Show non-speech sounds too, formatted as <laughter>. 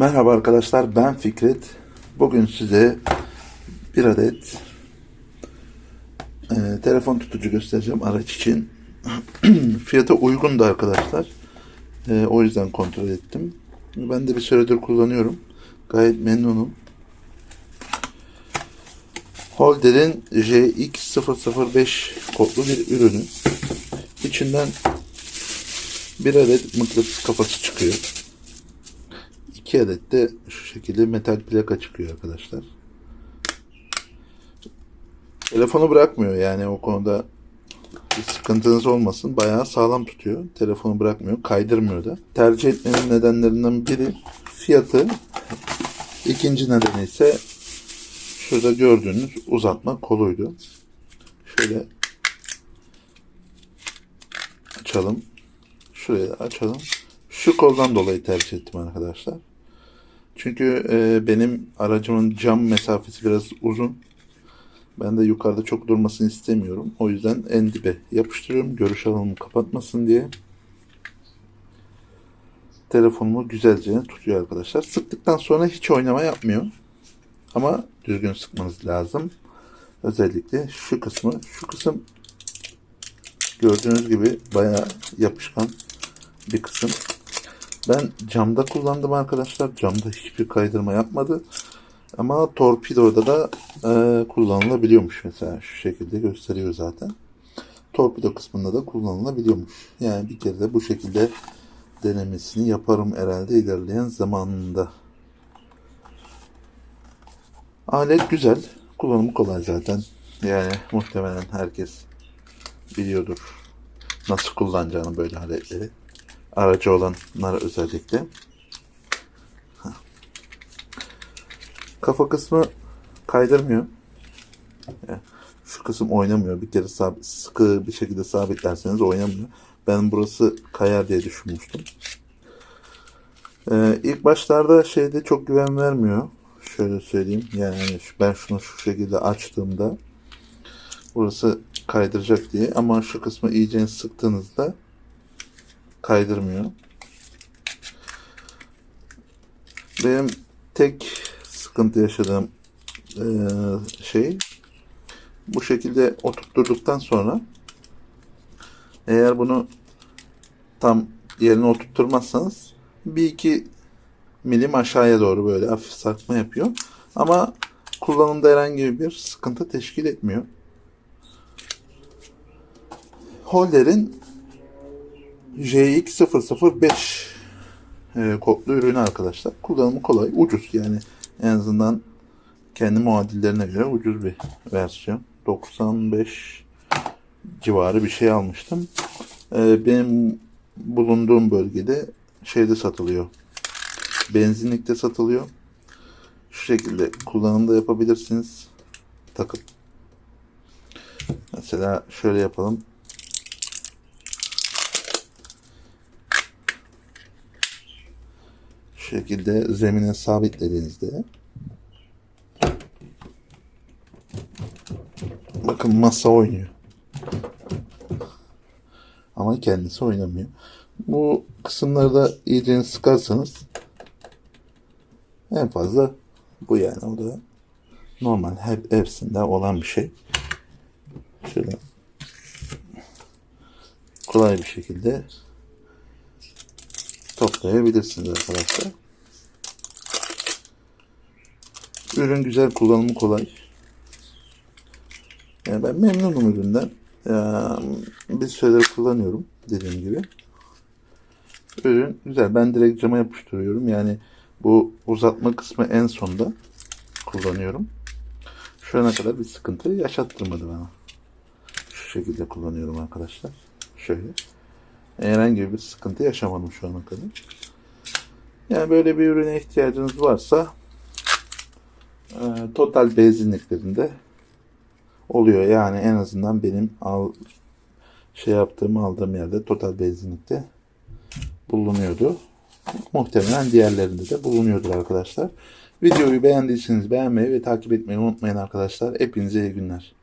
Merhaba arkadaşlar ben Fikret. Bugün size bir adet e, telefon tutucu göstereceğim araç için. <clears throat> Fiyatı uygundu arkadaşlar. E, o yüzden kontrol ettim. Ben de bir süredir kullanıyorum. Gayet memnunum. Holder'in JX005 kodlu bir ürünü. İçinden bir adet mıknatıs kafası çıkıyor. İki adet de şu şekilde metal plaka çıkıyor arkadaşlar. Telefonu bırakmıyor yani o konuda bir sıkıntınız olmasın. Bayağı sağlam tutuyor. Telefonu bırakmıyor. Kaydırmıyor da. Tercih etmemin nedenlerinden biri fiyatı. İkinci nedeni ise şurada gördüğünüz uzatma koluydu. Şöyle açalım. Şurayı da açalım. Şu koldan dolayı tercih ettim arkadaşlar. Çünkü e, benim aracımın cam mesafesi biraz uzun. Ben de yukarıda çok durmasını istemiyorum. O yüzden en dibe yapıştırıyorum. Görüş alanımı kapatmasın diye. Telefonumu güzelce tutuyor arkadaşlar. Sıktıktan sonra hiç oynama yapmıyor. Ama düzgün sıkmanız lazım. Özellikle şu kısmı. Şu kısım gördüğünüz gibi bayağı yapışkan bir kısım. Ben camda kullandım arkadaşlar. Camda hiçbir kaydırma yapmadı. Ama torpidoda da e, kullanılabiliyormuş mesela. Şu şekilde gösteriyor zaten. Torpido kısmında da kullanılabiliyormuş. Yani bir kere de bu şekilde denemesini yaparım herhalde ilerleyen zamanında. Alet güzel. Kullanımı kolay zaten. Yani muhtemelen herkes biliyordur nasıl kullanacağını böyle aletleri aracı olanlar özellikle. Kafa kısmı kaydırmıyor. Şu kısım oynamıyor. Bir kere sıkı bir şekilde sabitlerseniz oynamıyor. Ben burası kayar diye düşünmüştüm. Ee, ilk başlarda şeyde çok güven vermiyor. Şöyle söyleyeyim. Yani ben şunu şu şekilde açtığımda burası kaydıracak diye ama şu kısmı iyice sıktığınızda kaydırmıyor. Benim tek sıkıntı yaşadığım e, şey bu şekilde oturtturduktan sonra eğer bunu tam yerine oturtturmazsanız bir iki milim aşağıya doğru böyle hafif sarkma yapıyor. Ama kullanımda herhangi bir sıkıntı teşkil etmiyor. Holder'in JX005 e, kodlu ürünü arkadaşlar. Kullanımı kolay, ucuz yani en azından kendi muadillerine göre ucuz bir versiyon. 95 civarı bir şey almıştım. E, benim bulunduğum bölgede şeyde satılıyor. Benzinlikte satılıyor. Şu şekilde kullanımda yapabilirsiniz. Takıp mesela şöyle yapalım. Şekilde zemine sabitlediğinizde bakın masa oynuyor. Ama kendisi oynamıyor. Bu kısımları da iyice sıkarsanız en fazla bu yani. O da normal hep hepsinde olan bir şey. Şöyle kolay bir şekilde toplayabilirsiniz arkadaşlar. Ürün güzel, kullanımı kolay. Yani ben memnunum üründen. Ya, bir süredir kullanıyorum dediğim gibi. Ürün güzel. Ben direkt cama yapıştırıyorum. Yani bu uzatma kısmı en sonda kullanıyorum. Şu ana kadar bir sıkıntı yaşattırmadı bana. Şu şekilde kullanıyorum arkadaşlar. Şöyle. Herhangi bir sıkıntı yaşamadım şu ana kadar. Yani böyle bir ürüne ihtiyacınız varsa e, total benzinliklerinde oluyor. Yani en azından benim al şey yaptığım aldığım yerde total benzinlikte bulunuyordu. Muhtemelen diğerlerinde de bulunuyordur arkadaşlar. Videoyu beğendiyseniz beğenmeyi ve takip etmeyi unutmayın arkadaşlar. Hepinize iyi günler.